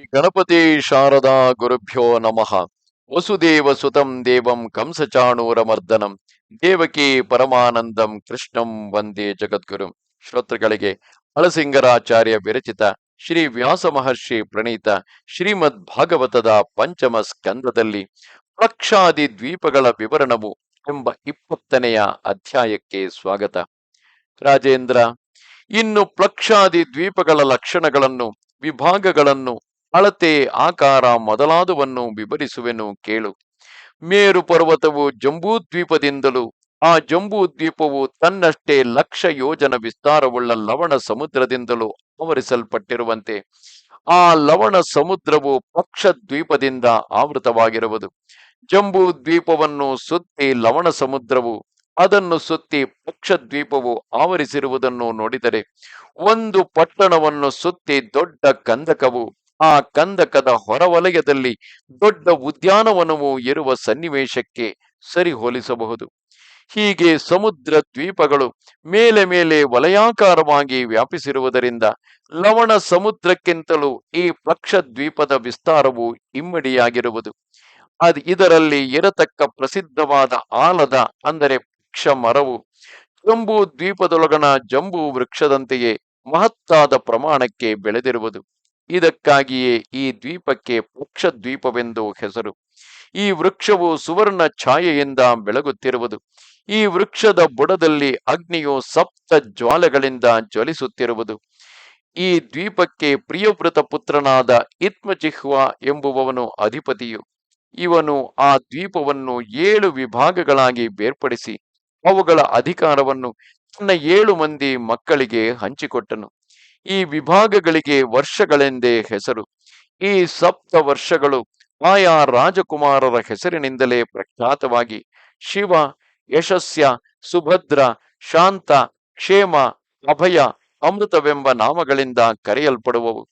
ಗಣಪತಿ ಶಾರದಾ ಗುರುಭ್ಯೋ ನಮಃ. ವಸುದೇವ ಸುತಂ ದೇವಂ ಕಂಸಚಾಣೂರಮರ್ದನಂ. ದೇವಕಿ ಪರಮಾನಂದಂ ಕೃಷ್ಣಂ ವಂದೇ ಜಗದ್ಗುರು. ಶ್ರೋತೃಗಳಿಗೆ ಹಳಸಿಂಗರಾಚಾರ್ಯ ವಿರಚಿತ ಶ್ರೀ ವ್ಯಾಸ ಮಹರ್ಷಿ ಪ್ರಣೀತ ಶ್ರೀಮದ್ ಭಾಗವತದ ಪಂಚಮ ಸ್ಕಂದದಲ್ಲಿ ಪ್ರಕ್ಷಾದಿ ದ್ವೀಪಗಳ ವಿವರಣವು ಎಂಬ ಇಪ್ಪತ್ತನೆಯ ಅಧ್ಯಾಯಕ್ಕೆ ಸ್ವಾಗತ. ರಾಜೇಂದ್ರ, ಇನ್ನು ಪ್ಲಕ್ಷಾದಿ ದ್ವೀಪಗಳ ಲಕ್ಷಣಗಳನ್ನು, ವಿಭಾಗಗಳನ್ನು ಅಳತೆ ಆಕಾರ ಮೊದಲಾದವನ್ನು ವಿವರಿಸುವೆನು ಕೇಳು. ಮೇರು ಪರ್ವತವು ಜಂಬೂದ್ವೀಪದಿಂದಲೂ, ಆ ಜಂಬೂದ್ವೀಪವು ತನ್ನಷ್ಟೇ ಲಕ್ಷ ಯೋಜನ ವಿಸ್ತಾರವುಳ್ಳ ಲವಣ ಸಮುದ್ರದಿಂದಲೂ ಆವರಿಸಲ್ಪಟ್ಟಿರುವಂತೆ, ಆ ಲವಣ ಸಮುದ್ರವು ಪಕ್ಷ ದ್ವೀಪದಿಂದ ಆವೃತವಾಗಿರುವುದು. ಜಂಬೂ ದ್ವೀಪವನ್ನು ಸುತ್ತಿ ಲವಣ ಸಮುದ್ರವು, ಅದನ್ನು ಸುತ್ತಿ ಪಕ್ಷ ದ್ವೀಪವು ಆವರಿಸಿರುವುದನ್ನು ನೋಡಿದರೆ, ಒಂದು ಪಟ್ಟಣವನ್ನು ಸುತ್ತಿ ದೊಡ್ಡ ಕಂದಕವು ಆ ಕಂದಕದ ಹೊರವಲಯದಲ್ಲಿ ದೊಡ್ಡ ಉದ್ಯಾನವನವು ಇರುವ ಸನ್ನಿವೇಶಕ್ಕೆ ಸರಿ ಹೋಲಿಸಬಹುದು ಹೀಗೆ ಸಮುದ್ರ ದ್ವೀಪಗಳು ಮೇಲೆ ಮೇಲೆ ವಲಯಾಕಾರವಾಗಿ ವ್ಯಾಪಿಸಿರುವುದರಿಂದ ಲವಣ ಸಮುದ್ರಕ್ಕಿಂತಲೂ ಈ ಪಕ್ಷ ದ್ವೀಪದ ವಿಸ್ತಾರವು ಇಮ್ಮಡಿಯಾಗಿರುವುದು. ಅದ್ ಇದರಲ್ಲಿ ಇರತಕ್ಕ ಪ್ರಸಿದ್ಧವಾದ ಆಲದ, ಅಂದರೆ ಪಕ್ಷ ಮರವು ಜಂಬೂ ದ್ವೀಪದೊಳಗಣ ಜಂಬೂ ವೃಕ್ಷದಂತೆಯೇ ಮಹತ್ತಾದ ಪ್ರಮಾಣಕ್ಕೆ ಬೆಳೆದಿರುವುದು. ಇದಕ್ಕಾಗಿಯೇ ಈ ದ್ವೀಪಕ್ಕೆ ವೃಕ್ಷ ದ್ವೀಪವೆಂದು ಹೆಸರು. ಈ ವೃಕ್ಷವು ಸುವರ್ಣ ಛಾಯೆಯಿಂದ ಬೆಳಗುತ್ತಿರುವುದು. ಈ ವೃಕ್ಷದ ಬುಡದಲ್ಲಿ ಅಗ್ನಿಯು ಸಪ್ತ ಜ್ವಾಲೆಗಳಿಂದ ಜ್ವಲಿಸುತ್ತಿರುವುದು. ಈ ದ್ವೀಪಕ್ಕೆ ಪ್ರಿಯವೃತ ಪುತ್ರನಾದ ಇತ್ಮಚಿಹ್ವ ಎಂಬುವವನು ಅಧಿಪತಿಯು. ಇವನು ಆ ದ್ವೀಪವನ್ನು ಏಳು ವಿಭಾಗಗಳಾಗಿ ಬೇರ್ಪಡಿಸಿ, ಅವುಗಳ ಅಧಿಕಾರವನ್ನು ತನ್ನ ಏಳು ಮಂದಿ ಮಕ್ಕಳಿಗೆ ಹಂಚಿಕೊಟ್ಟನು. ಈ ವಿಭಾಗಗಳಿಗೆ ವರ್ಷಗಳೆಂದೇ ಹೆಸರು. ಈ ಸಪ್ತ ವರ್ಷಗಳು ಆಯಾ ರಾಜಕುಮಾರರ ಹೆಸರಿನಿಂದಲೇ ಪ್ರಖ್ಯಾತವಾಗಿ. ಶಿವ, ಯಶಸ್ಯ, ಸುಭದ್ರ, ಶಾಂತ, ಕ್ಷೇಮ, ಅಭಯ, ಅಮೃತವೆಂಬ ನಾಮಗಳಿಂದ ಕರೆಯಲ್ಪಡುವವು.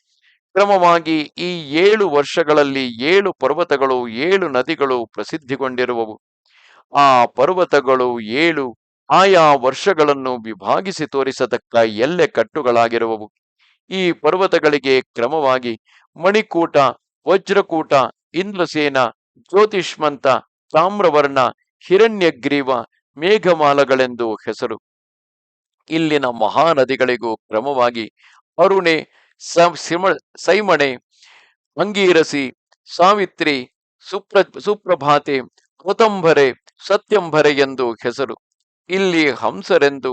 ಕ್ರಮವಾಗಿ ಈ ಏಳು ವರ್ಷಗಳಲ್ಲಿ ಏಳು ಪರ್ವತಗಳು, ಏಳು ನದಿಗಳು ಪ್ರಸಿದ್ಧಿಗೊಂಡಿರುವವು. ಆ ಪರ್ವತಗಳು ಏಳು ಆಯಾ ವರ್ಷಗಳನ್ನು ವಿಭಾಗಿಸಿ ತೋರಿಸತಕ್ಕ ಎಲ್ಲೆ ಕಟ್ಟುಗಳಾಗಿರುವವು. ಈ ಪರ್ವತಗಳಿಗೆ ಕ್ರಮವಾಗಿ ಮಣಿಕೂಟ, ವಜ್ರಕೂಟ, ಇಂದ್ರಸೇನ, ಜ್ಯೋತಿಷ್ಮಂತ, ತಾಮ್ರವರ್ಣ, ಹಿರಣ್ಯಗ್ರೀವ, ಮೇಘಮಾಲಗಳೆಂದು ಹೆಸರು. ಇಲ್ಲಿನ ಮಹಾನದಿಗಳಿಗೂ ಕ್ರಮವಾಗಿ ಅರುಣೆ ಸೈಮಣೆ, ಅಂಗೀರಸಿ, ಸಾವಿತ್ರಿ, ಸುಪ್ರ, ಸುಪ್ರಭಾತೆ ಕೃತಂಭರೆ ಸತ್ಯಂಭರೆ ಎಂದು ಹೆಸರು. ಇಲ್ಲಿ ಹಂಸರೆಂದು,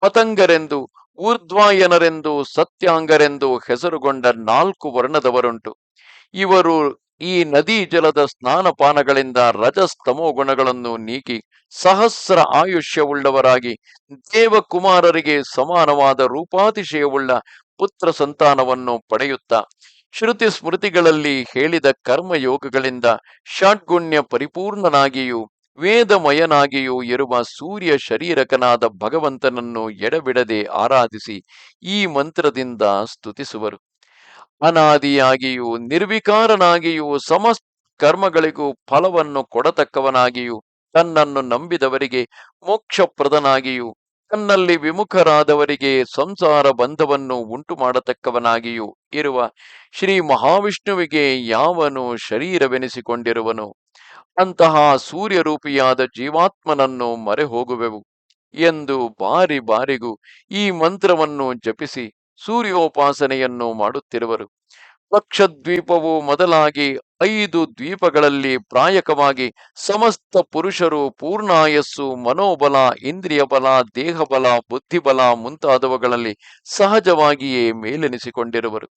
ಪತಂಗರೆಂದು ಊರ್ಧ್ವಾಯನರೆಂದು, ಸತ್ಯಾಂಗರೆಂದು ಹೆಸರುಗೊಂಡ ನಾಲ್ಕು ವರ್ಣದವರುಂಟು. ಇವರು ಈ ನದಿ ಜಲದ ಸ್ನಾನಪಾನಗಳಿಂದ ರಜಸ್ತಮೋ ಗುಣಗಳನ್ನು ನೀಗಿ ಸಹಸ್ರ ಆಯುಷ್ಯವುಳ್ಳವರಾಗಿ ದೇವಕುಮಾರರಿಗೆ ಸಮಾನವಾದ ರೂಪಾತಿಶಯವುಳ್ಳ ಪುತ್ರ ಸಂತಾನವನ್ನು ಪಡೆಯುತ್ತಾ ಶ್ರುತಿ ಸ್ಮೃತಿಗಳಲ್ಲಿ ಹೇಳಿದ ಕರ್ಮಯೋಗಗಳಿಂದ ಷಾಡ್ಗುಣ್ಯ ಪರಿಪೂರ್ಣನಾಗಿಯೂ ವೇದಮಯನಾಗಿಯೂ ಇರುವ ಸೂರ್ಯ ಶರೀರಕನಾದ ಭಗವಂತನನ್ನು ಎಡಬಿಡದೆ ಆರಾಧಿಸಿ ಈ ಮಂತ್ರದಿಂದ ಸ್ತುತಿಸುವರು. ಅನಾದಿಯಾಗಿಯೂ ನಿರ್ವಿಕಾರನಾಗಿಯೂ ಸಮಸ್ತ ಕರ್ಮಗಳಿಗೂ ಫಲವನ್ನು ಕೊಡತಕ್ಕವನಾಗಿಯೂ ತನ್ನನ್ನು ನಂಬಿದವರಿಗೆ ಮೋಕ್ಷಪ್ರದನಾಗಿಯೂ ತನ್ನಲ್ಲಿ ವಿಮುಖರಾದವರಿಗೆ ಸಂಸಾರ ಬಂಧವನ್ನು ಉಂಟು ಮಾಡತಕ್ಕವನಾಗಿಯೂ ಇರುವ ಶ್ರೀ ಮಹಾವಿಷ್ಣುವಿಗೆ ಯಾವನು ಶರೀರವೆನಿಸಿಕೊಂಡಿರುವನು? ಅಂತಹ ಸೂರ್ಯರೂಪಿಯಾದ ಜೀವಾತ್ಮನನ್ನು ಮರೆ ಹೋಗುವೆವು ಎಂದು ಬಾರಿ ಬಾರಿಗೂ ಈ ಮಂತ್ರವನ್ನು ಜಪಿಸಿ ಸೂರ್ಯೋಪಾಸನೆಯನ್ನು ಮಾಡುತ್ತಿರುವರು. ಪಕ್ಷದ್ವೀಪವು ಮೊದಲಾಗಿ ಐದು ದ್ವೀಪಗಳಲ್ಲಿ ಪ್ರಾಯಕವಾಗಿ ಸಮಸ್ತ ಪುರುಷರು ಪೂರ್ಣಾಯಸ್ಸು, ಮನೋಬಲ ಇಂದ್ರಿಯ ಬಲ ದೇಹಬಲ, ಬುದ್ಧಿಬಲ ಮುಂತಾದವುಗಳಲ್ಲಿ ಸಹಜವಾಗಿಯೇ ಮೇಲೆನಿಸಿಕೊಂಡಿರುವರು.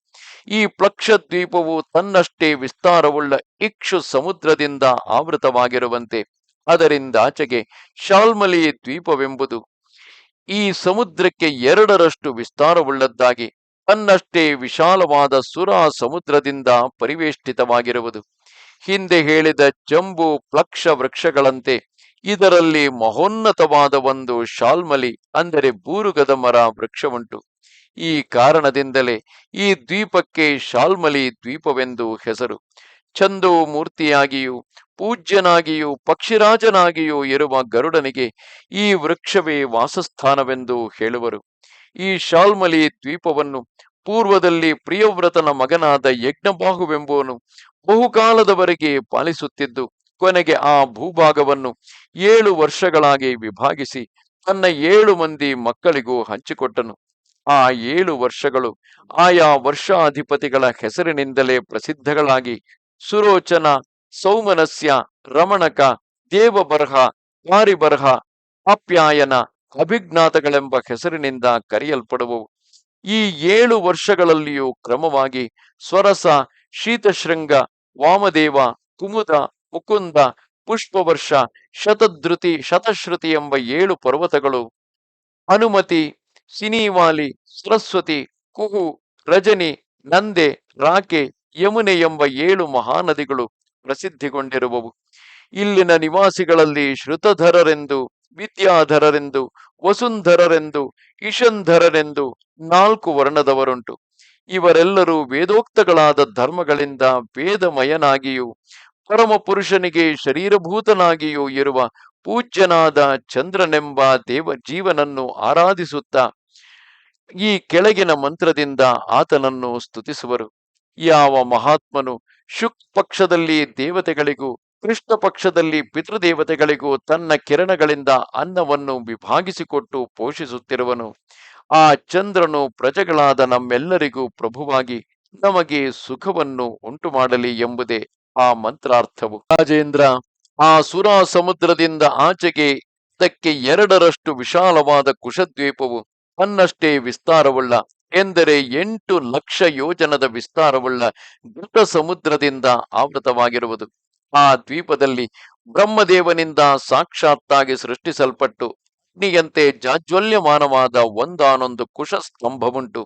ಈ ಪ್ಲಕ್ಷದ್ವೀಪವು ತನ್ನಷ್ಟೇ ವಿಸ್ತಾರವುಳ್ಳ ಇಕ್ಷು ಸಮುದ್ರದಿಂದ ಆವೃತವಾಗಿರುವಂತೆ, ಅದರಿಂದಾಚೆಗೆ ಶಾಲ್ಮಲಿ ದ್ವೀಪವೆಂಬುದು ಈ ಸಮುದ್ರಕ್ಕೆ ಎರಡರಷ್ಟು ವಿಸ್ತಾರವುಳ್ಳದ್ದಾಗಿ ತನ್ನಷ್ಟೇ ವಿಶಾಲವಾದ ಸುರ ಸಮುದ್ರದಿಂದ ಪರಿವೇಷ್ಟಿತವಾಗಿರುವುದು. ಹಿಂದೆ ಹೇಳಿದ ಜಂಬು ಪ್ಲಕ್ಷ ವೃಕ್ಷಗಳಂತೆ ಇದರಲ್ಲಿ ಮಹೋನ್ನತವಾದ ಒಂದು ಶಾಲ್ಮಲಿ, ಅಂದರೆ ಬೂರುಗದ ಮರ ವೃಕ್ಷವುಂಟು. ಈ ಕಾರಣದಿಂದಲೇ ಈ ದ್ವೀಪಕ್ಕೆ ಶಾಲ್ಮಲಿ ದ್ವೀಪವೆಂದು ಹೆಸರು. ಚಂದು ಮೂರ್ತಿಯಾಗಿಯೂ, ಪೂಜ್ಯನಾಗಿಯೂ, ಪಕ್ಷಿರಾಜನಾಗಿಯೂ ಇರುವ ಗರುಡನಿಗೆ ಈ ವೃಕ್ಷವೇ ವಾಸಸ್ಥಾನವೆಂದು ಹೇಳುವರು. ಈ ಶಾಲ್ಮಲಿ ದ್ವೀಪವನ್ನು ಪೂರ್ವದಲ್ಲಿ ಪ್ರಿಯವ್ರತನ ಮಗನಾದ ಯಜ್ಞಬಾಹುವೆಂಬುವನು ಬಹುಕಾಲದವರೆಗೆ ಪಾಲಿಸುತ್ತಿದ್ದು, ಕೊನೆಗೆ ಆ ಭೂಭಾಗವನ್ನು ಏಳು ವರ್ಷಗಳಾಗಿ ವಿಭಾಗಿಸಿ ತನ್ನ ಏಳು ಮಂದಿ ಮಕ್ಕಳಿಗೂ ಹಂಚಿಕೊಟ್ಟನು. ಆ ಏಳು ವರ್ಷಗಳು ಆಯಾ ವರ್ಷಾಧಿಪತಿಗಳ ಹೆಸರಿನಿಂದಲೇ ಪ್ರಸಿದ್ಧಗಳಾಗಿ ಸುರೋಚನ, ಸೌಮನಸ್ಯ, ರಮಣಕ, ದೇವಬರಹ, ಪಾರಿಬರಹ ಆಪ್ಯಾಯನ ಅಭಿಜ್ಞಾತಗಳೆಂಬ ಹೆಸರಿನಿಂದ ಕರೆಯಲ್ಪಡುವವು. ಈ ಏಳು ವರ್ಷಗಳಲ್ಲಿಯೂ ಕ್ರಮವಾಗಿ ಸ್ವರಸ, ಶೀತಶೃಂಗ, ವಾಮದೇವ, ಕುಮುದ, ಮುಕುಂದ, ಪುಷ್ಪವರ್ಷ, ಶತಧೃತಿ, ಶತಶ್ರುತಿ ಎಂಬ ಏಳು ಪರ್ವತಗಳು ಅನುಮತಿ ಸಿನಿವಾಲಿ, ಸರಸ್ವತಿ, ಕುಹು, ರಜನಿ, ನಂದೆ, ರಾಕೆ, ಯಮುನೆ ಎಂಬ ಏಳು ಮಹಾನದಿಗಳು ಪ್ರಸಿದ್ಧಿಗೊಂಡಿರುವವು. ಇಲ್ಲಿನ ನಿವಾಸಿಗಳಲ್ಲಿ ಶ್ರುತಧರರೆಂದು ವಿದ್ಯಾಧರರೆಂದು, ವಸುಂಧರರೆಂದು ಇಶಂಧರರೆಂದು ನಾಲ್ಕು ವರ್ಣದವರುಂಟು. ಇವರೆಲ್ಲರೂ ವೇದೋಕ್ತಗಳಾದ ಧರ್ಮಗಳಿಂದ ವೇದಮಯನಾಗಿಯೂ ಪರಮ ಪುರುಷನಿಗೆ ಶರೀರಭೂತನಾಗಿಯೂ ಇರುವ ಪೂಜ್ಯನಾದ ಚಂದ್ರನೆಂಬ ದೇವ ಜೀವನನ್ನು ಆರಾಧಿಸುತ್ತಾ, ಈ ಕೆಳಗಿನ ಮಂತ್ರದಿಂದ ಆತನನ್ನು ಸ್ತುತಿಸುವರು. ಯಾವ ಮಹಾತ್ಮನು ಶುಕ್ ಪಕ್ಷದಲ್ಲಿ ದೇವತೆಗಳಿಗೂ ಕೃಷ್ಣ ಪಕ್ಷದಲ್ಲಿ ಪಿತೃದೇವತೆಗಳಿಗೂ ತನ್ನ ಕಿರಣಗಳಿಂದ ಅನ್ನವನ್ನು ವಿಭಾಗಿಸಿಕೊಟ್ಟು ಪೋಷಿಸುತ್ತಿರುವನು. ಆ ಚಂದ್ರನು ಪ್ರಜೆಗಳಾದ ನಮ್ಮೆಲ್ಲರಿಗೂ ಪ್ರಭುವಾಗಿ ನಮಗೆ ಸುಖವನ್ನು ಉಂಟು ಮಾಡಲಿ ಎಂಬುದೇ ಆ ಮಂತ್ರಾರ್ಥವು. ರಾಜೇಂದ್ರ, ಆ ಸುರಾ ಸಮುದ್ರದಿಂದ ಆಚೆಗೆ ಇದಕ್ಕೆ ಎರಡರಷ್ಟು ವಿಶಾಲವಾದ ಕುಶದ್ವೀಪವು ಅನ್ನಷ್ಟೇ ವಿಸ್ತಾರವುಳ್ಳ, ಎಂದರೆ ಎಂಟು ಲಕ್ಷ ಯೋಜನದ ವಿಸ್ತಾರವುಳ್ಳ ಗುಡ್ಡ ಸಮುದ್ರದಿಂದ ಆವೃತವಾಗಿರುವುದು. ಆ ದ್ವೀಪದಲ್ಲಿ ಬ್ರಹ್ಮದೇವನಿಂದ ಸಾಕ್ಷಾತ್ತಾಗಿ ಸೃಷ್ಟಿಸಲ್ಪಟ್ಟು ಅಗ್ನಿಯಂತೆ ಜಾಜ್ವಲ್ಯಮಾನವಾದ ಒಂದಾನೊಂದು ಕುಶ ಸ್ತಂಭವುಂಟು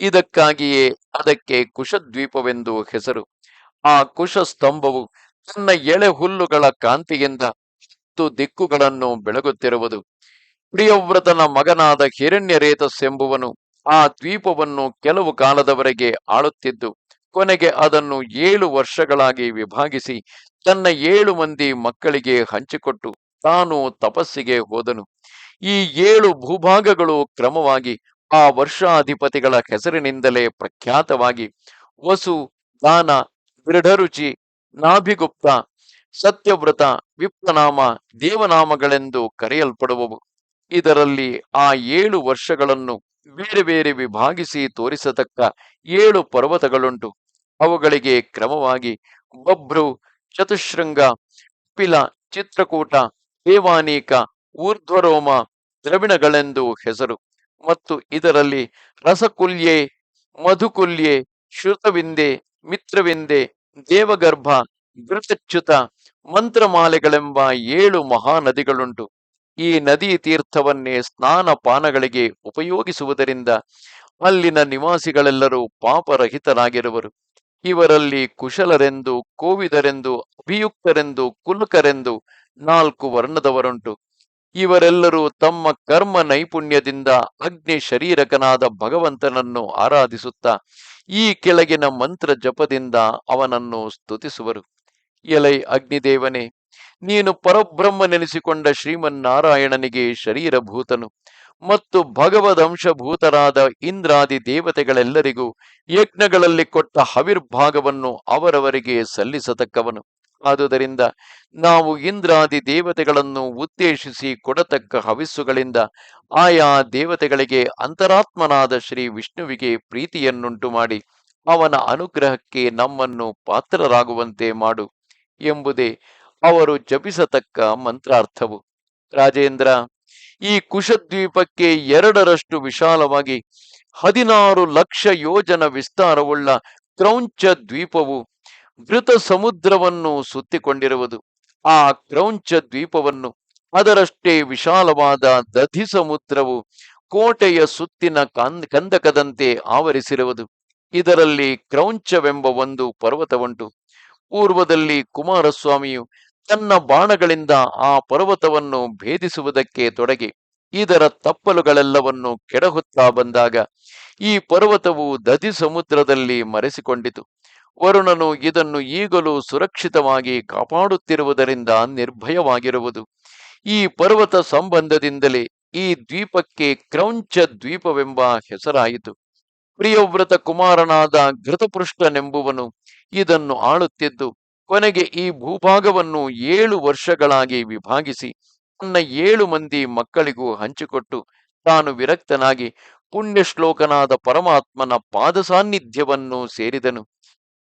ಇದಕ್ಕಾಗಿಯೇ ಅದಕ್ಕೆ ಕುಶದ್ವೀಪವೆಂದು ಹೆಸರು. ಆ ಕುಶ ಸ್ತಂಭವು ತನ್ನ ಎಳೆ ಹುಲ್ಲುಗಳ ಕಾಂತಿಯಿಂದ ಹತ್ತು ದಿಕ್ಕುಗಳನ್ನು ಬೆಳಗುತ್ತಿರುವುದು. ಪ್ರಿಯವ್ರತನ ಮಗನಾದ ಹಿರಣ್ಯರೇತಸ್ಸೆಂಬುವನು ಆ ದ್ವೀಪವನ್ನು ಕೆಲವು ಕಾಲದವರೆಗೆ ಆಳುತ್ತಿದ್ದು, ಕೊನೆಗೆ ಅದನ್ನು ಏಳು ವರ್ಷಗಳಾಗಿ ವಿಭಾಗಿಸಿ ತನ್ನ ಏಳು ಮಂದಿ ಮಕ್ಕಳಿಗೆ ಹಂಚಿಕೊಟ್ಟು ತಾನು ತಪಸ್ಸಿಗೆ ಹೋದನು. ಈ ಏಳು ಭೂಭಾಗಗಳು ಕ್ರಮವಾಗಿ ಆ ವರ್ಷಾಧಿಪತಿಗಳ ಹೆಸರಿನಿಂದಲೇ ಪ್ರಖ್ಯಾತವಾಗಿ ವಸು, ದಾನ ದೃಢರುಚಿ ನಾಭಿಗುಪ್ತ, ಸತ್ಯವ್ರತ, ವಿಪ್ತನಾಮ, ದೇವನಾಮಗಳೆಂದು ಕರೆಯಲ್ಪಡುವವು. ಇದರಲ್ಲಿ ಆ ಏಳು ವರ್ಷಗಳನ್ನು ಬೇರೆ ಬೇರೆ ವಿಭಾಗಿಸಿ ತೋರಿಸತಕ್ಕ ಏಳು ಪರ್ವತಗಳುಂಟು. ಅವುಗಳಿಗೆ ಕ್ರಮವಾಗಿ ಬಭ್ರು ಚತುಶೃಂಗ ಪಿಲ ಚಿತ್ರಕೂಟ, ದೇವಾನೀಕ, ಊರ್ಧ್ವರೋಮ, ದ್ರವಿಣಗಳೆಂದು ಹೆಸರು. ಮತ್ತು ಇದರಲ್ಲಿ ರಸಕುಲ್ಯೆ, ಮಧುಕುಲ್ಯೆ, ಶ್ರುತವಿಂದೆ, ಮಿತ್ರವಿಂದೆ, ದೇವಗರ್ಭ, ಘೃತಚ್ಯುತ, ಮಂತ್ರಮಾಲೆಗಳೆಂಬ ಏಳು ಮಹಾನದಿಗಳುಂಟು. ಈ ನದಿ ತೀರ್ಥವನ್ನೇ ಸ್ನಾನ ಪಾನಗಳಿಗೆ ಉಪಯೋಗಿಸುವುದರಿಂದ ಅಲ್ಲಿನ ನಿವಾಸಿಗಳೆಲ್ಲರೂ ಪಾಪರಹಿತರಾಗಿರುವರು. ಇವರಲ್ಲಿ ಕುಶಲರೆಂದು, ಕೋವಿದರೆಂದು, ಅಭಿಯುಕ್ತರೆಂದು, ಕುಲಕರೆಂದು ನಾಲ್ಕು ವರ್ಣದವರುಂಟು. ಇವರೆಲ್ಲರೂ ತಮ್ಮ ಕರ್ಮ ನೈಪುಣ್ಯದಿಂದ ಅಗ್ನಿ ಶರೀರಕನಾದ ಭಗವಂತನನ್ನು ಆರಾಧಿಸುತ್ತಾ, ಈ ಕೆಳಗಿನ ಮಂತ್ರ ಜಪದಿಂದ ಅವನನ್ನು ಸ್ತುತಿಸುವರು. ಎಲೈ ಅಗ್ನಿದೇವನೇ, ನೀನು ಪರಬ್ರಹ್ಮನೆನಿಸಿಕೊಂಡ ಶ್ರೀಮನ್ನಾರಾಯಣನಿಗೆ ಶರೀರಭೂತನು. ಮತ್ತು ಭಗವದಂಶಭೂತರಾದ ಇಂದ್ರಾದಿ ದೇವತೆಗಳೆಲ್ಲರಿಗೂ ಯಜ್ಞಗಳಲ್ಲಿ ಕೊಟ್ಟ ಹವಿರ್ಭಾಗವನ್ನು ಅವರವರಿಗೆ ಸಲ್ಲಿಸತಕ್ಕವನು. ಆದುದರಿಂದ ನಾವು ಇಂದ್ರಾದಿ ದೇವತೆಗಳನ್ನು ಉದ್ದೇಶಿಸಿ ಕೊಡತಕ್ಕ ಹವಿಸ್ಸುಗಳಿಂದ ಆಯಾ ದೇವತೆಗಳಿಗೆ ಅಂತರಾತ್ಮನಾದ ಶ್ರೀ ವಿಷ್ಣುವಿಗೆ ಪ್ರೀತಿಯನ್ನುಂಟು ಮಾಡಿ ಅವನ ಅನುಗ್ರಹಕ್ಕೆ ನಮ್ಮನ್ನು ಪಾತ್ರರಾಗುವಂತೆ ಮಾಡು ಎಂಬುದೇ ಅವರು ಜಪಿಸತಕ್ಕ ಮಂತ್ರಾರ್ಥವು. ರಾಜೇಂದ್ರ ಈ ಕುಶದ್ವೀಪಕ್ಕೆ ಎರಡರಷ್ಟು ವಿಶಾಲವಾಗಿ ಹದಿನಾರು ಲಕ್ಷ ಯೋಜನ ವಿಸ್ತಾರವುಳ್ಳ ಕ್ರೌಂಚ ದ್ವೀಪವು ಮೃತ ಸಮುದ್ರವನ್ನು ಸುತ್ತಿಕೊಂಡಿರುವುದು. ಆ ಕ್ರೌಂಚ ದ್ವೀಪವನ್ನು ಅದರಷ್ಟೇ ವಿಶಾಲವಾದ ದಧಿ ಸಮುದ್ರವು ಕೋಟೆಯ ಸುತ್ತಿನ ಕಂದ್, ಕಂದಕದಂತೆ ಆವರಿಸಿರುವುದು. ಇದರಲ್ಲಿ ಕ್ರೌಂಚವೆಂಬ ಒಂದು ಪರ್ವತವುಂಟು. ಪೂರ್ವದಲ್ಲಿ ಕುಮಾರಸ್ವಾಮಿಯು ತನ್ನ ಬಾಣಗಳಿಂದ ಆ ಪರ್ವತವನ್ನು ಭೇದಿಸುವುದಕ್ಕೆ ತೊಡಗಿ ಇದರ ತಪ್ಪಲುಗಳೆಲ್ಲವನ್ನು ಕೆಡಹುತ್ತಾ ಬಂದಾಗ ಈ ಪರ್ವತವು ದಧಿ ಸಮುದ್ರದಲ್ಲಿ ಮರೆಸಿಕೊಂಡಿತು. ವರುಣನು ಇದನ್ನು ಈಗಲೂ ಸುರಕ್ಷಿತವಾಗಿ ಕಾಪಾಡುತ್ತಿರುವುದರಿಂದ ನಿರ್ಭಯವಾಗಿರುವುದು. ಈ ಪರ್ವತ ಸಂಬಂಧದಿಂದಲೇ ಈ ದ್ವೀಪಕ್ಕೆ ಕ್ರೌಂಚ ದ್ವೀಪವೆಂಬ ಹೆಸರಾಯಿತು. ಪ್ರಿಯವ್ರತ ಕುಮಾರನಾದ ಘೃತಪೃಷ್ಠನೆಂಬುವನು ಇದನ್ನು ಆಳುತ್ತಿದ್ದು ಕೊನೆಗೆ ಈ ಭೂಭಾಗವನ್ನು ಏಳು ವರ್ಷಗಳಾಗಿ ವಿಭಾಗಿಸಿ ತನ್ನ ಏಳು ಮಂದಿ ಮಕ್ಕಳಿಗೂ ಹಂಚಿಕೊಟ್ಟು ತಾನು ವಿರಕ್ತನಾಗಿ ಪುಣ್ಯ ಶ್ಲೋಕನಾದ ಪರಮಾತ್ಮನ ಪಾದ ಸಾನ್ನಿಧ್ಯವನ್ನು ಸೇರಿದನು.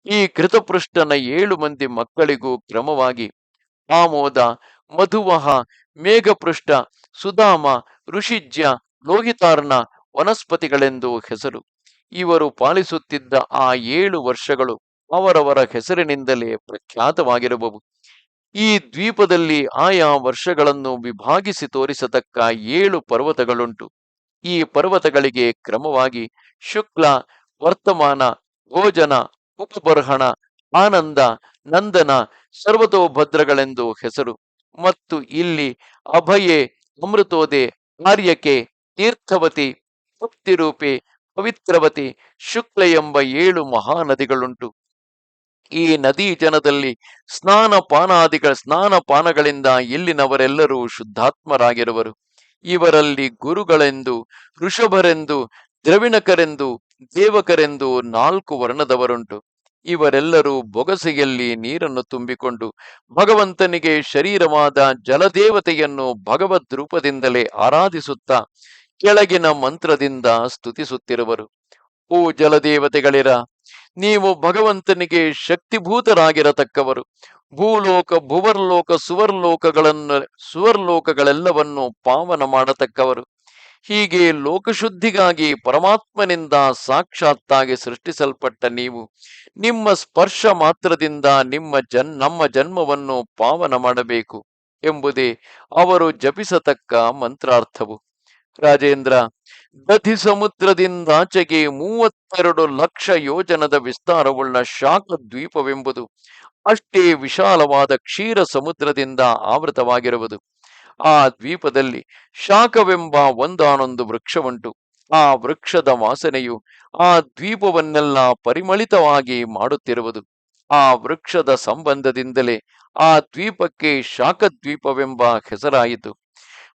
ಈ ಕೃತಪೃಷ್ಠನ ಏಳು ಮಂದಿ ಮಕ್ಕಳಿಗೂ ಕ್ರಮವಾಗಿ ಆಮೋದ, ಮಧುವಹ ಮೇಘಪೃಷ್ಠ ಸುಧಾಮ, ಋಷಿಜ್ಯ ಲೋಹಿತಾರ್ನ ವನಸ್ಪತಿಗಳೆಂದು ಹೆಸರು. ಇವರು ಪಾಲಿಸುತ್ತಿದ್ದ ಆ ಏಳು ವರ್ಷಗಳು ಅವರವರ ಹೆಸರಿನಿಂದಲೇ ಪ್ರಖ್ಯಾತವಾಗಿರುವವು. ಈ ದ್ವೀಪದಲ್ಲಿ ಆಯಾ ವರ್ಷಗಳನ್ನು ವಿಭಾಗಿಸಿ ತೋರಿಸತಕ್ಕ ಏಳು ಪರ್ವತಗಳುಂಟು. ಈ ಪರ್ವತಗಳಿಗೆ ಕ್ರಮವಾಗಿ ಶುಕ್ಲ, ವರ್ತಮಾನ, ಭೋಜನ, ಉಪಬರ್ಹಣ, ಆನಂದ, ನಂದನ, ಸರ್ವತೋಭದ್ರಗಳೆಂದು ಹೆಸರು. ಮತ್ತು ಇಲ್ಲಿ ಅಭಯೆ ಅಮೃತೋದೆ ಆರ್ಯಕೆ, ತೀರ್ಥವತಿ ಮುಕ್ತಿರೂಪಿ ಪವಿತ್ರವತಿ, ಶುಕ್ಲ ಎಂಬ ಏಳು ಮಹಾನದಿಗಳುಂಟು. ಈ ನದಿ ಜನದಲ್ಲಿ ಸ್ನಾನ ಪಾನಾದಿಗಳ ಸ್ನಾನ ಪಾನಗಳಿಂದ ಇಲ್ಲಿನವರೆಲ್ಲರೂ ಶುದ್ಧಾತ್ಮರಾಗಿರುವರು. ಇವರಲ್ಲಿ ಗುರುಗಳೆಂದು, ಋಷಭರೆಂದು, ದ್ರವಿಣಕರೆಂದು, ದೇವಕರೆಂದು ನಾಲ್ಕು ವರ್ಣದವರುಂಟು. ಇವರೆಲ್ಲರೂ ಬೊಗಸೆಯಲ್ಲಿ ನೀರನ್ನು ತುಂಬಿಕೊಂಡು ಭಗವಂತನಿಗೆ ಶರೀರವಾದ ಜಲದೇವತೆಯನ್ನು ಭಗವದ್ ರೂಪದಿಂದಲೇ ಆರಾಧಿಸುತ್ತಾ ಕೆಳಗಿನ ಮಂತ್ರದಿಂದ ಸ್ತುತಿಸುತ್ತಿರುವರು. ಓ ಜಲದೇವತೆಗಳಿರ ನೀವು ಭಗವಂತನಿಗೆ ಶಕ್ತಿಭೂತರಾಗಿರತಕ್ಕವರು. ಭೂಲೋಕ, ಭುವರ್ಲೋಕ, ಸುವರ್ಲೋಕಗಳನ್ನು, ಸುವರ್ಲೋಕಗಳೆಲ್ಲವನ್ನು ಪಾವನ ಮಾಡತಕ್ಕವರು. ಹೀಗೆ ಲೋಕಶುದ್ಧಿಗಾಗಿ ಪರಮಾತ್ಮನಿಂದ ಸಾಕ್ಷಾತ್ತಾಗಿ ಸೃಷ್ಟಿಸಲ್ಪಟ್ಟ ನೀವು, ನಿಮ್ಮ ಸ್ಪರ್ಶ ಮಾತ್ರದಿಂದ ನಿಮ್ಮ ಜನ್, ನಮ್ಮ ಜನ್ಮವನ್ನು ಪಾವನ ಮಾಡಬೇಕು ಎಂಬುದೇ ಅವರು ಜಪಿಸತಕ್ಕ ಮಂತ್ರಾರ್ಥವು. ರಾಜೇಂದ್ರ ದಧಿ ಸಮುದ್ರದಿಂದಾಚೆಗೆ ಮೂವತ್ತೆರಡು ಲಕ್ಷ ಯೋಜನದ ವಿಸ್ತಾರವುಳ್ಳ ಶಾಖ ದ್ವೀಪವೆಂಬುದು ಅಷ್ಟೇ ವಿಶಾಲವಾದ ಕ್ಷೀರ ಸಮುದ್ರದಿಂದ ಆವೃತವಾಗಿರುವುದು. ಆ ದ್ವೀಪದಲ್ಲಿ ಶಾಖವೆಂಬ ಒಂದಾನೊಂದು ವೃಕ್ಷವುಂಟು. ಆ ವೃಕ್ಷದ ವಾಸನೆಯು ಆ ದ್ವೀಪವನ್ನೆಲ್ಲ ಪರಿಮಳಿತವಾಗಿ ಮಾಡುತ್ತಿರುವುದು. ಆ ವೃಕ್ಷದ ಸಂಬಂಧದಿಂದಲೇ ಆ ದ್ವೀಪಕ್ಕೆ ಶಾಖದ್ವೀಪವೆಂಬ ಹೆಸರಾಯಿತು.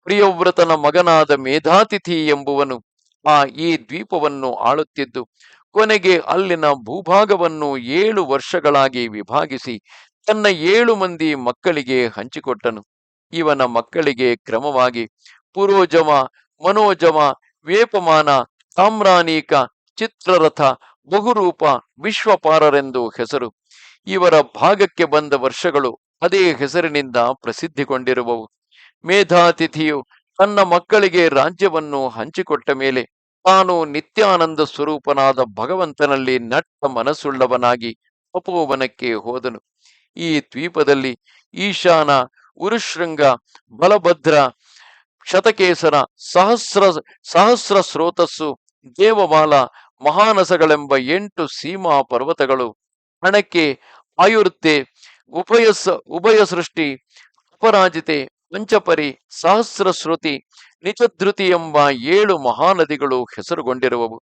ಪ್ರಿಯವ್ರತನ ಮಗನಾದ ಮೇಧಾತಿಥಿ ಎಂಬುವನು ಆ ಈ ದ್ವೀಪವನ್ನು ಆಳುತ್ತಿದ್ದು, ಕೊನೆಗೆ ಅಲ್ಲಿನ ಭೂಭಾಗವನ್ನು ಏಳು ವರ್ಷಗಳಾಗಿ ವಿಭಾಗಿಸಿ ತನ್ನ ಏಳು ಮಂದಿ ಮಕ್ಕಳಿಗೆ ಹಂಚಿಕೊಟ್ಟನು. ಇವನ ಮಕ್ಕಳಿಗೆ ಕ್ರಮವಾಗಿ ಪುರೋಜಮ, ಮನೋಜಮ, ವೇಪಮಾನ ತಾಮ್ರಾನೀಕ ಚಿತ್ರರಥ, ಬಹುರೂಪ, ವಿಶ್ವಪಾರರೆಂದು ಹೆಸರು. ಇವರ ಭಾಗಕ್ಕೆ ಬಂದ ವರ್ಷಗಳು ಅದೇ ಹೆಸರಿನಿಂದ ಪ್ರಸಿದ್ಧಿಗೊಂಡಿರುವವು. ಮೇಧಾತಿಥಿಯು ತನ್ನ ಮಕ್ಕಳಿಗೆ ರಾಜ್ಯವನ್ನು ಹಂಚಿಕೊಟ್ಟ ಮೇಲೆ ತಾನು ನಿತ್ಯಾನಂದ ಸ್ವರೂಪನಾದ ಭಗವಂತನಲ್ಲಿ ನಟ್ಟ ಮನಸ್ಸುಳ್ಳವನಾಗಿ ತಪೋವನಕ್ಕೆ ಹೋದನು. ಈ ದ್ವೀಪದಲ್ಲಿ ಈಶಾನ, ಉರುಶೃಂಗ, ಬಲಭದ್ರ, ಶತಕೇಸರ, ಸಹಸ್ರ ಸಹಸ್ರ ಸ್ರೋತಸ್ಸು, ದೇವಮಾಲ, ಮಹಾನಸಗಳೆಂಬ ಎಂಟು ಸೀಮಾ ಪರ್ವತಗಳು ಹಣಕ್ಕೆ ಆಯುರ್ತೆ ಉಭಯ ಉಭಯ ಸೃಷ್ಟಿ ಅಪರಾಜಿತೆ ಪಂಚಪರಿ ಸಹಸ್ರ ಶ್ರುತಿ ನಿಜಧೃತಿ ಎಂಬ ಏಳು ಮಹಾನದಿಗಳು ಹೆಸರುಗೊಂಡಿರುವವು.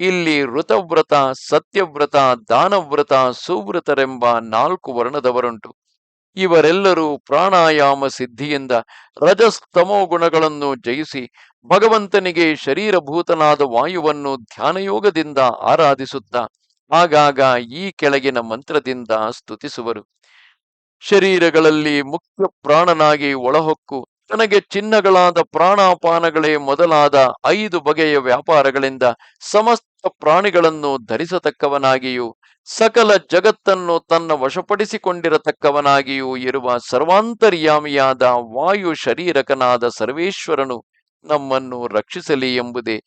ಇಲ್ಲಿ ಋತವ್ರತ, ಸತ್ಯವ್ರತ, ದಾನವ್ರತ, ಸುವ್ರತರೆಂಬ ನಾಲ್ಕು ವರ್ಣದವರುಂಟು. ಇವರೆಲ್ಲರೂ ಪ್ರಾಣಾಯಾಮ ಸಿದ್ಧಿಯಿಂದ ರಜಸ್ತಮೋ ಗುಣಗಳನ್ನು ಜಯಿಸಿ ಭಗವಂತನಿಗೆ ಶರೀರಭೂತನಾದ ವಾಯುವನ್ನು ಧ್ಯಾನಯೋಗದಿಂದ ಆರಾಧಿಸುತ್ತ, ಆಗಾಗ ಈ ಕೆಳಗಿನ ಮಂತ್ರದಿಂದ ಸ್ತುತಿಸುವರು. ಶರೀರಗಳಲ್ಲಿ ಮುಖ್ಯ ಪ್ರಾಣನಾಗಿ ಒಳಹೊಕ್ಕು. ತನಗೆ ಚಿನ್ನಗಳಾದ ಪ್ರಾಣಾಪಾನಗಳೇ ಮೊದಲಾದ ಐದು ಬಗೆಯ ವ್ಯಾಪಾರಗಳಿಂದ ಸಮಸ್ತ ಪ್ರಾಣಿಗಳನ್ನು ಧರಿಸತಕ್ಕವನಾಗಿಯೂ, ಸಕಲ ಜಗತ್ತನ್ನು ತನ್ನ ವಶಪಡಿಸಿಕೊಂಡಿರತಕ್ಕವನಾಗಿಯೂ ಇರುವ ಸರ್ವಾಂತರ್ಯಾಮಿಯಾದ ವಾಯು ಶರೀರಕನಾದ ಸರ್ವೇಶ್ವರನು ನಮ್ಮನ್ನು ರಕ್ಷಿಸಲಿ ಎಂಬುದೇ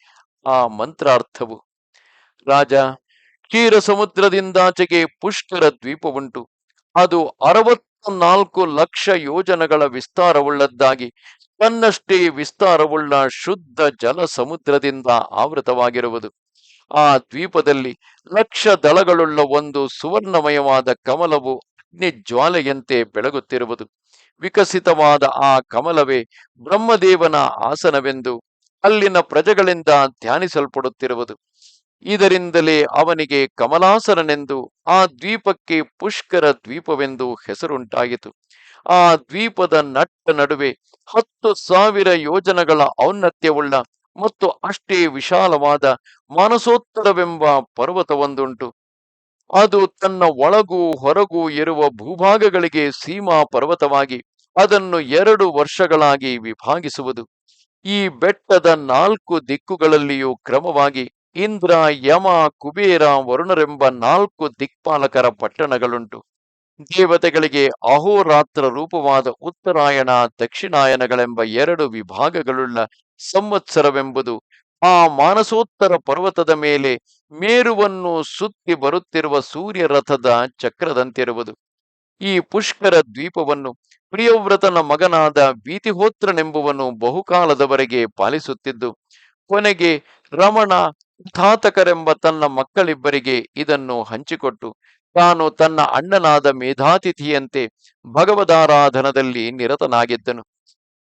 ಆ ಮಂತ್ರಾರ್ಥವು. ರಾಜ ಕ್ಷೀರ ಸಮುದ್ರದಿಂದಾಚೆಗೆ ಪುಷ್ಕರ ದ್ವೀಪವುಂಟು. ಅದು ಅರವತ್ನಾಲ್ಕು ಲಕ್ಷ ಯೋಜನಗಳ ವಿಸ್ತಾರವುಳ್ಳದ್ದಾಗಿ, ತನ್ನಷ್ಟೇ ವಿಸ್ತಾರವುಳ್ಳ ಶುದ್ಧ ಜಲ ಸಮುದ್ರದಿಂದ ಆವೃತವಾಗಿರುವುದು. ಆ ದ್ವೀಪದಲ್ಲಿ ಲಕ್ಷ ದಳಗಳುಳ್ಳ ಒಂದು ಸುವರ್ಣಮಯವಾದ ಕಮಲವು ಅಗ್ನಿ ಜ್ವಾಲೆಯಂತೆ ಬೆಳಗುತ್ತಿರುವುದು. ವಿಕಸಿತವಾದ ಆ ಕಮಲವೇ ಬ್ರಹ್ಮದೇವನ ಆಸನವೆಂದು ಅಲ್ಲಿನ ಪ್ರಜೆಗಳಿಂದ ಧ್ಯಾನಿಸಲ್ಪಡುತ್ತಿರುವುದು. ಇದರಿಂದಲೇ ಅವನಿಗೆ ಕಮಲಾಸನನೆಂದು, ಆ ದ್ವೀಪಕ್ಕೆ ಪುಷ್ಕರ ದ್ವೀಪವೆಂದು ಹೆಸರುಂಟಾಯಿತು. ಆ ದ್ವೀಪದ ನಟ್ಟ ನಡುವೆ ಹತ್ತು ಸಾವಿರ ಯೋಜನಗಳ ಔನ್ನತ್ಯವುಳ್ಳ ಮತ್ತು ಅಷ್ಟೇ ವಿಶಾಲವಾದ ಮಾನಸೋತ್ತರವೆಂಬ ಪರ್ವತವೊಂದುಂಟು. ಅದು ತನ್ನ ಒಳಗೂ ಹೊರಗೂ ಇರುವ ಭೂಭಾಗಗಳಿಗೆ ಸೀಮಾ ಪರ್ವತವಾಗಿ ಅದನ್ನು ಎರಡು ವರ್ಷಗಳಾಗಿ ವಿಭಾಗಿಸುವುದು. ಈ ಬೆಟ್ಟದ ನಾಲ್ಕು ದಿಕ್ಕುಗಳಲ್ಲಿಯೂ ಕ್ರಮವಾಗಿ ಇಂದ್ರ, ಯಮ, ಕುಬೇರ, ವರುಣರೆಂಬ ನಾಲ್ಕು ದಿಕ್ಪಾಲಕರ ಪಟ್ಟಣಗಳುಂಟು. ದೇವತೆಗಳಿಗೆ ಅಹೋರಾತ್ರ ರೂಪವಾದ ಉತ್ತರಾಯಣ, ದಕ್ಷಿಣಾಯನಗಳೆಂಬ ಎರಡು ವಿಭಾಗಗಳುಳ್ಳ ಸಂವತ್ಸರವೆಂಬುದು ಆ ಮಾನಸೋತ್ತರ ಪರ್ವತದ ಮೇಲೆ ಮೇರುವನ್ನು ಸುತ್ತಿ ಬರುತ್ತಿರುವ ಸೂರ್ಯ ರಥದ ಚಕ್ರದಂತಿರುವುದು. ಈ ಪುಷ್ಕರ ದ್ವೀಪವನ್ನು ಪ್ರಿಯವ್ರತನ ಮಗನಾದ ಬೀತಿಹೋತ್ರನೆಂಬುವನು ಬಹುಕಾಲದವರೆಗೆ ಪಾಲಿಸುತ್ತಿದ್ದು, ಕೊನೆಗೆ ರಮಣ ಘಾತಕರೆಂಬ ತನ್ನ ಮಕ್ಕಳಿಬ್ಬರಿಗೆ ಇದನ್ನು ಹಂಚಿಕೊಟ್ಟು, ತಾನು ತನ್ನ ಅಣ್ಣನಾದ ಮೇಧಾತಿಥಿಯಂತೆ ಭಗವದಾರಾಧನದಲ್ಲಿ ನಿರತನಾಗಿದ್ದನು.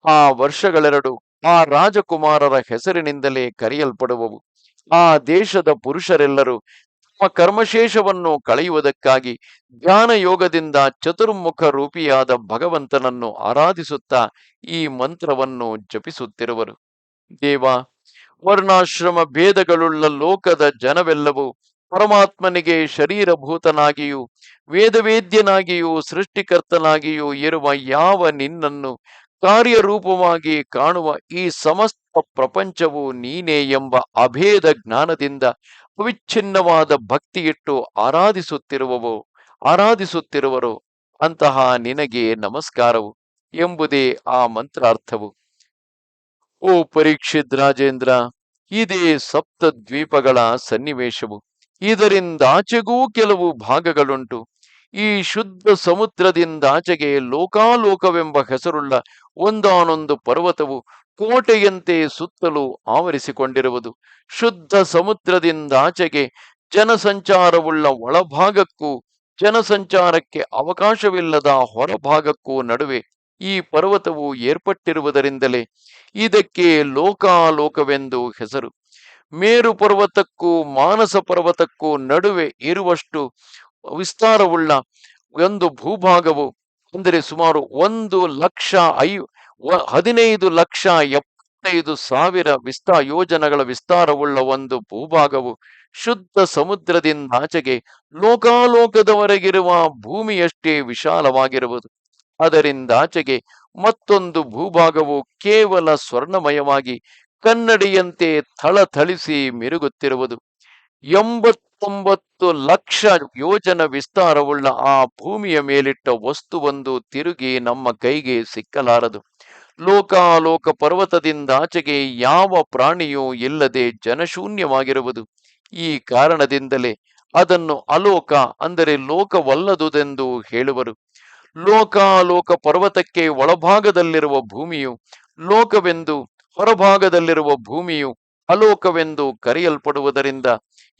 ಆ ವರ್ಷಗಳೆರಡು ಆ ರಾಜಕುಮಾರರ ಹೆಸರಿನಿಂದಲೇ ಕರೆಯಲ್ಪಡುವವು. ಆ ದೇಶದ ಪುರುಷರೆಲ್ಲರೂ ತಮ್ಮ ಕರ್ಮಶೇಷವನ್ನು ಕಳೆಯುವುದಕ್ಕಾಗಿ ಧ್ಯಾನ ಯೋಗದಿಂದ ಚತುರ್ಮುಖ ರೂಪಿಯಾದ ಭಗವಂತನನ್ನು ಆರಾಧಿಸುತ್ತಾ ಈ ಮಂತ್ರವನ್ನು ಜಪಿಸುತ್ತಿರುವರು. ದೇವ ವರ್ಣಾಶ್ರಮ ಭೇದಗಳುಳ್ಳ ಲೋಕದ ಜನವೆಲ್ಲವೂ ಪರಮಾತ್ಮನಿಗೆ ಶರೀರಭೂತನಾಗಿಯೂ, ವೇದವೇದ್ಯನಾಗಿಯೂ, ಸೃಷ್ಟಿಕರ್ತನಾಗಿಯೂ ಇರುವ ಯಾವ ನಿನ್ನನ್ನು ಕಾರ್ಯರೂಪವಾಗಿ ಕಾಣುವ ಈ ಸಮಸ್ತ ಪ್ರಪಂಚವು ನೀನೇ ಎಂಬ ಅಭೇದ ಜ್ಞಾನದಿಂದ ಅವಿಚ್ಛಿನ್ನವಾದ ಭಕ್ತಿಯಿಟ್ಟು ಆರಾಧಿಸುತ್ತಿರುವವು, ಆರಾಧಿಸುತ್ತಿರುವರು, ಅಂತಹ ನಿನಗೆ ನಮಸ್ಕಾರವು ಎಂಬುದೇ ಆ ಮಂತ್ರಾರ್ಥವು. ಓ ಪರೀಕ್ಷಿತ್ ರಾಜೇಂದ್ರ, ಇದೇ ಸಪ್ತ ದ್ವೀಪಗಳ ಸನ್ನಿವೇಶವು ಇದರಿಂದಾಚೆಗೂ ಕೆಲವು ಭಾಗಗಳುಂಟು. ಈ ಶುದ್ಧ ಸಮುದ್ರದಿಂದಾಚೆಗೆ ಲೋಕಾಲೋಕವೆಂಬ ಹೆಸರುಳ್ಳ ಒಂದಾನೊಂದು ಪರ್ವತವು ಕೋಟೆಯಂತೆ ಸುತ್ತಲೂ ಆವರಿಸಿಕೊಂಡಿರುವುದು. ಶುದ್ಧ ಸಮುದ್ರದಿಂದಾಚೆಗೆ ಜನಸಂಚಾರವುಳ್ಳ ಒಳಭಾಗಕ್ಕೂ ಜನಸಂಚಾರಕ್ಕೆ ಅವಕಾಶವಿಲ್ಲದ ಹೊರಭಾಗಕ್ಕೂ ನಡುವೆ ಈ ಪರ್ವತವು ಏರ್ಪಟ್ಟಿರುವುದರಿಂದಲೇ ಇದಕ್ಕೆ ಲೋಕಾಲೋಕವೆಂದು ಹೆಸರು. ಮೇರು ಪರ್ವತಕ್ಕೂ ಮಾನಸ ಪರ್ವತಕ್ಕೂ ನಡುವೆ ಇರುವಷ್ಟು ವಿಸ್ತಾರವುಳ್ಳ ಒಂದು ಭೂಭಾಗವು ಅಂದರೆ ಸುಮಾರು ಒಂದು ಲಕ್ಷ ಐ ಹದಿನೈದು ಲಕ್ಷ ಎಪ್ಪತ್ತೈದು ಸಾವಿರ ವಿಸ್ತಾ, ಯೋಜನೆಗಳ ವಿಸ್ತಾರವುಳ್ಳ ಒಂದು ಭೂಭಾಗವು ಶುದ್ಧ ಸಮುದ್ರದಿಂದಾಚೆಗೆ ಲೋಕಾಲೋಕದವರೆಗಿರುವ ಭೂಮಿಯಷ್ಟೇ ವಿಶಾಲವಾಗಿರುವುದು. ಅದರಿಂದಾಚೆಗೆ ಮತ್ತೊಂದು ಭೂಭಾಗವು ಕೇವಲ ಸ್ವರ್ಣಮಯವಾಗಿ ಕನ್ನಡಿಯಂತೆ ಥಳಥಳಿಸಿ ಮಿರುಗುತ್ತಿರುವುದು. ಎಂಬತ್ತೊಂಬತ್ತು ಲಕ್ಷ ಯೋಜನ ವಿಸ್ತಾರವುಳ್ಳ ಆ ಭೂಮಿಯ ಮೇಲಿಟ್ಟ ವಸ್ತುವೊಂದು ತಿರುಗಿ ನಮ್ಮ ಕೈಗೆ ಸಿಕ್ಕಲಾರದು. ಲೋಕಾಲೋಕ ಪರ್ವತದಿಂದಾಚೆಗೆ ಯಾವ ಪ್ರಾಣಿಯೂ ಇಲ್ಲದೆ ಜನಶೂನ್ಯವಾಗಿರುವುದು. ಈ ಕಾರಣದಿಂದಲೇ ಅದನ್ನು ಅಲೋಕ ಅಂದರೆ ಲೋಕವಲ್ಲದುದೆಂದು ಹೇಳುವರು. ಲೋಕಾಲೋಕ ಪರ್ವತಕ್ಕೆ ಒಳಭಾಗದಲ್ಲಿರುವ ಭೂಮಿಯು, ಲೋಕವೆಂದು ಹೊರಭಾಗದಲ್ಲಿರುವ ಭೂಮಿಯು ಅಲೋಕವೆಂದು ಕರೆಯಲ್ಪಡುವುದರಿಂದ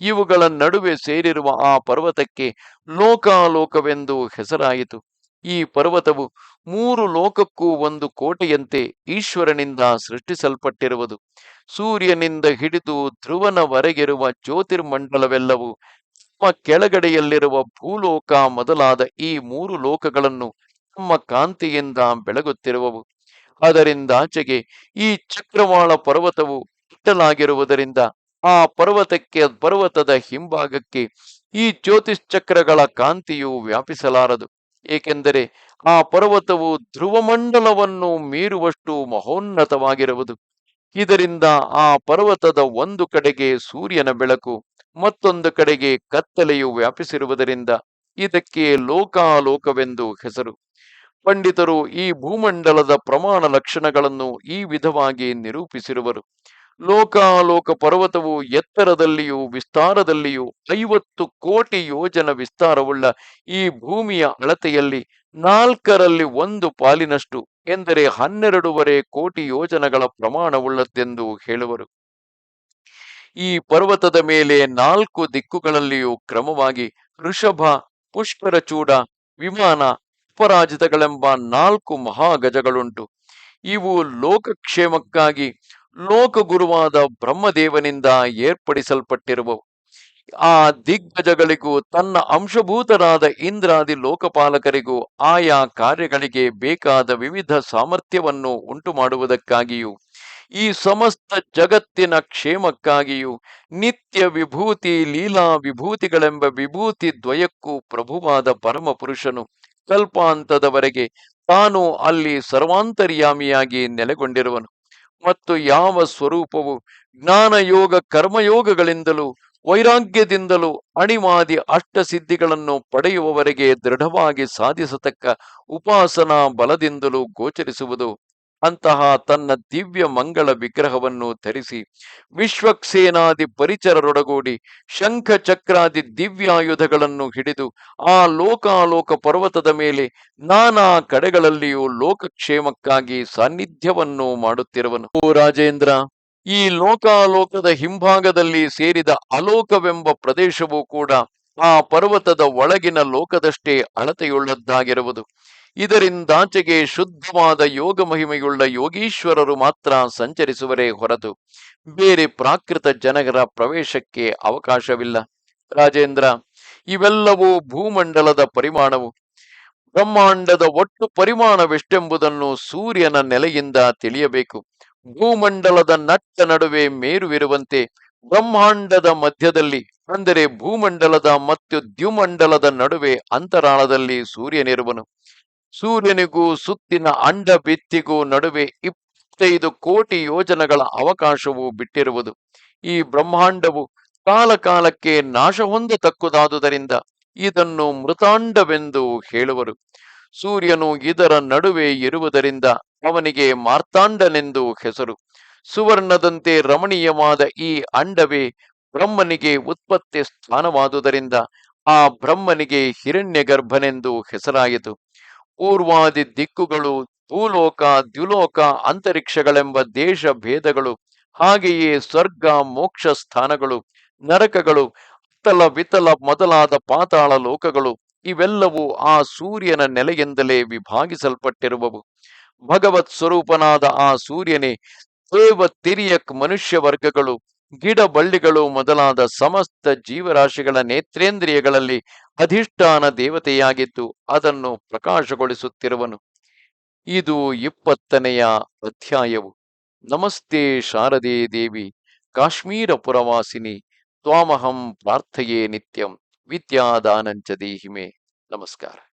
ಇವುಗಳ ನಡುವೆ ಸೇರಿರುವ ಆ ಪರ್ವತಕ್ಕೆ ಲೋಕಾಲೋಕವೆಂದು ಹೆಸರಾಯಿತು. ಈ ಪರ್ವತವು ಮೂರು ಲೋಕಕ್ಕೂ ಒಂದು ಕೋಟೆಯಂತೆ ಈಶ್ವರನಿಂದ ಸೃಷ್ಟಿಸಲ್ಪಟ್ಟಿರುವುದು. ಸೂರ್ಯನಿಂದ ಹಿಡಿದು ಧ್ರುವನವರೆಗಿರುವ ಜ್ಯೋತಿರ್ಮಂಡಲವೆಲ್ಲವೂ ತಮ್ಮ ಕೆಳಗಡೆಯಲ್ಲಿರುವ ಭೂಲೋಕ ಮೊದಲಾದ ಈ ಮೂರು ಲೋಕಗಳನ್ನು ತಮ್ಮ ಕಾಂತಿಯಿಂದ ಬೆಳಗುತ್ತಿರುವವು. ಅದರಿಂದಾಚೆಗೆ ಈ ಚಕ್ರವಾಳ ಪರ್ವತವು ಇಟ್ಟಲಾಗಿರುವುದರಿಂದ ಆ ಪರ್ವತಕ್ಕೆ ಪರ್ವತದ ಹಿಂಭಾಗಕ್ಕೆ ಈ ಜ್ಯೋತಿಷ್ಚಕ್ರಗಳ ಕಾಂತಿಯು ವ್ಯಾಪಿಸಲಾರದು. ಏಕೆಂದರೆ ಆ ಪರ್ವತವು ಧ್ರುವಮಂಡಲವನ್ನು ಮೀರುವಷ್ಟು ಮಹೋನ್ನತವಾಗಿರುವುದು. ಇದರಿಂದ ಆ ಪರ್ವತದ ಒಂದು ಕಡೆಗೆ ಸೂರ್ಯನ ಬೆಳಕು ಮತ್ತೊಂದು ಕಡೆಗೆ ಕತ್ತಲೆಯು ವ್ಯಾಪಿಸಿರುವುದರಿಂದ ಇದಕ್ಕೆ ಲೋಕಾಲೋಕವೆಂದು ಹೆಸರು. ಪಂಡಿತರು ಈ ಭೂಮಂಡಲದ ಪ್ರಮಾಣ ಲಕ್ಷಣಗಳನ್ನು ಈ ವಿಧವಾಗಿ ನಿರೂಪಿಸಿರುವರು. ಲೋಕಾಲೋಕ ಪರ್ವತವು ಎತ್ತರದಲ್ಲಿಯೂ ವಿಸ್ತಾರದಲ್ಲಿಯೂ ಐವತ್ತು ಕೋಟಿ ಯೋಜನ ವಿಸ್ತಾರವುಳ್ಳ ಈ ಭೂಮಿಯ ಅಳತೆಯಲ್ಲಿ ನಾಲ್ಕರಲ್ಲಿ ಒಂದು ಪಾಲಿನಷ್ಟು, ಎಂದರೆ ಹನ್ನೆರಡೂವರೆ ಕೋಟಿ ಯೋಜನಗಳ ಪ್ರಮಾಣವುಳ್ಳದ್ದೆಂದು ಹೇಳುವರು. ಈ ಪರ್ವತದ ಮೇಲೆ ನಾಲ್ಕು ದಿಕ್ಕುಗಳಲ್ಲಿಯೂ ಕ್ರಮವಾಗಿ ಋಷಭ ಪುಷ್ಕರಚೂಡ ವಿಮಾನ, ಅಪರಾಜಿತಗಳೆಂಬ ನಾಲ್ಕು ಮಹಾಗಜಗಳುಂಟು. ಇವು ಲೋಕಕ್ಷೇಮಕ್ಕಾಗಿ ಲೋಕಗುರುವಾದ ಬ್ರಹ್ಮದೇವನಿಂದ ಏರ್ಪಡಿಸಲ್ಪಟ್ಟಿರುವವು. ಆ ದಿಗ್ಗಜಗಳಿಗೂ ತನ್ನ ಅಂಶಭೂತರಾದ ಇಂದ್ರಾದಿ ಲೋಕಪಾಲಕರಿಗೂ ಆಯಾ ಕಾರ್ಯಗಳಿಗೆ ಬೇಕಾದ ವಿವಿಧ ಸಾಮರ್ಥ್ಯವನ್ನು ಉಂಟು ಮಾಡುವುದಕ್ಕಾಗಿಯೂ ಈ ಸಮಸ್ತ ಜಗತ್ತಿನ ಕ್ಷೇಮಕ್ಕಾಗಿಯೂ ನಿತ್ಯ ವಿಭೂತಿ, ಲೀಲಾ ವಿಭೂತಿಗಳೆಂಬ ವಿಭೂತಿ ದ್ವಯಕ್ಕೂ ಪ್ರಭುವಾದ ಪರಮ ಪುರುಷನು ಕಲ್ಪಾಂತದವರೆಗೆ ತಾನು ಅಲ್ಲಿ ಸರ್ವಾಂತರ್ಯಾಮಿಯಾಗಿ ನೆಲೆಗೊಂಡಿರುವನು. ಮತ್ತು ಯಾವ ಸ್ವರೂಪವು ಜ್ಞಾನ ಯೋಗ ಕರ್ಮಯೋಗಗಳಿಂದಲೂ ವೈರಾಗ್ಯದಿಂದಲೂ ಅಣಿಮಾದಿ ಅಷ್ಟಸಿದ್ಧಿಗಳನ್ನು ಪಡೆಯುವವರೆಗೆ ದೃಢವಾಗಿ ಸಾಧಿಸತಕ್ಕ ಉಪಾಸನಾ ಬಲದಿಂದಲೂ ಗೋಚರಿಸುವುದು ಅಂತಹ ತನ್ನ ದಿವ್ಯ ಮಂಗಳ ವಿಗ್ರಹವನ್ನು ಧರಿಸಿ ವಿಶ್ವಕ್ಸೇನಾದಿ ಪರಿಚರರೊಡಗೂಡಿ ಶಂಖ ಚಕ್ರಾದಿ ದಿವ್ಯಾಯುಧಗಳನ್ನು ಹಿಡಿದು ಆ ಲೋಕಾಲೋಕ ಪರ್ವತದ ಮೇಲೆ ನಾನಾ ಕಡೆಗಳಲ್ಲಿಯೂ ಲೋಕಕ್ಷೇಮಕ್ಕಾಗಿ ಸಾನ್ನಿಧ್ಯವನ್ನು ಮಾಡುತ್ತಿರುವನು. ಓ ರಾಜೇಂದ್ರ, ಈ ಲೋಕಾಲೋಕದ ಹಿಂಭಾಗದಲ್ಲಿ ಸೇರಿದ ಅಲೋಕವೆಂಬ ಪ್ರದೇಶವೂ ಕೂಡ ಆ ಪರ್ವತದ ಒಳಗಿನ ಲೋಕದಷ್ಟೇ ಅಳತೆಯುಳ್ಳದ್ದಾಗಿರುವುದು. ಇದರಿಂದಾಚೆಗೆ ಶುದ್ಧವಾದ ಯೋಗ ಮಹಿಮೆಯುಳ್ಳ ಯೋಗೀಶ್ವರರು ಮಾತ್ರ ಸಂಚರಿಸುವರೇ ಹೊರತು ಬೇರೆ ಪ್ರಾಕೃತ ಜನಗರ ಪ್ರವೇಶಕ್ಕೆ ಅವಕಾಶವಿಲ್ಲ. ರಾಜೇಂದ್ರ, ಇವೆಲ್ಲವೂ ಭೂಮಂಡಲದ ಪರಿಮಾಣವು. ಬ್ರಹ್ಮಾಂಡದ ಒಟ್ಟು ಪರಿಮಾಣವೆಷ್ಟೆಂಬುದನ್ನು ಸೂರ್ಯನ ನೆಲೆಯಿಂದ ತಿಳಿಯಬೇಕು. ಭೂಮಂಡಲದ ನಟ್ಟ ನಡುವೆ ಮೇರುವಿರುವಂತೆ ಬ್ರಹ್ಮಾಂಡದ ಮಧ್ಯದಲ್ಲಿ, ಅಂದರೆ ಭೂಮಂಡಲದ ಮತ್ತು ದ್ಯುಮಂಡಲದ ನಡುವೆ ಅಂತರಾಳದಲ್ಲಿ ಸೂರ್ಯನಿರುವನು. ಸೂರ್ಯನಿಗೂ ಸುತ್ತಿನ ಅಂಡ ಬಿತ್ತಿಗೂ ನಡುವೆ ಇಪ್ಪತ್ತೈದು ಕೋಟಿ ಯೋಜನೆಗಳ ಅವಕಾಶವು ಬಿಟ್ಟಿರುವುದು. ಈ ಬ್ರಹ್ಮಾಂಡವು ಕಾಲ ಕಾಲಕ್ಕೆ ನಾಶ ಹೊಂದತಕ್ಕುದಾದುದರಿಂದ ಇದನ್ನು ಮೃತಾಂಡವೆಂದು ಹೇಳುವರು. ಸೂರ್ಯನು ಇದರ ನಡುವೆ ಇರುವುದರಿಂದ ಅವನಿಗೆ ಮಾರ್ತಾಂಡನೆಂದು ಹೆಸರು. ಸುವರ್ಣದಂತೆ ರಮಣೀಯವಾದ ಈ ಅಂಡವೇ ಬ್ರಹ್ಮನಿಗೆ ಉತ್ಪತ್ತಿ ಸ್ಥಾನವಾದುದರಿಂದ ಆ ಬ್ರಹ್ಮನಿಗೆ ಹಿರಣ್ಯ ಗರ್ಭನೆಂದು ಹೆಸರಾಯಿತು. ಪೂರ್ವಾದಿ ದಿಕ್ಕುಗಳು, ಭೂಲೋಕ, ದ್ಯುಲೋಕ, ಅಂತರಿಕ್ಷಗಳೆಂಬ ದೇಶ ಭೇದಗಳು, ಹಾಗೆಯೇ ಸ್ವರ್ಗ, ಮೋಕ್ಷ ಸ್ಥಾನಗಳು, ನರಕಗಳು, ಅತ್ತಲ ವಿತಲ ಮೊದಲಾದ ಪಾತಾಳ ಲೋಕಗಳು, ಇವೆಲ್ಲವೂ ಆ ಸೂರ್ಯನ ನೆಲೆಯಿಂದಲೇ ವಿಭಾಗಿಸಲ್ಪಟ್ಟಿರುವವು. ಭಗವತ್ ಸ್ವರೂಪನಾದ ಆ ಸೂರ್ಯನೇ ದೇವ ತಿರಿಯಕ್ ಮನುಷ್ಯ ವರ್ಗಗಳು ಗಿಡ ಬಳ್ಳಿಗಳು ಮೊದಲಾದ ಸಮಸ್ತ ಜೀವರಾಶಿಗಳ ನೇತ್ರೇಂದ್ರಿಯಗಳಲ್ಲಿ ಅಧಿಷ್ಠಾನ ದೇವತೆಯಾಗಿದ್ದು ಅದನ್ನು ಪ್ರಕಾಶಗೊಳಿಸುತ್ತಿರುವನು. ಇದು ಇಪ್ಪತ್ತನೆಯ ಅಧ್ಯಾಯವು. ನಮಸ್ತೆ ಶಾರದೆ ದೇವಿ, ಕಾಶ್ಮೀರ ಪುರವಾಸಿನಿ, ತ್ವಾಮಹಂ ಪ್ರಾರ್ಥೆಯೇ ನಿತ್ಯಂ ವಿದ್ಯಾದಾನಂಚ ದೇಹಿಮೆ. ನಮಸ್ಕಾರ.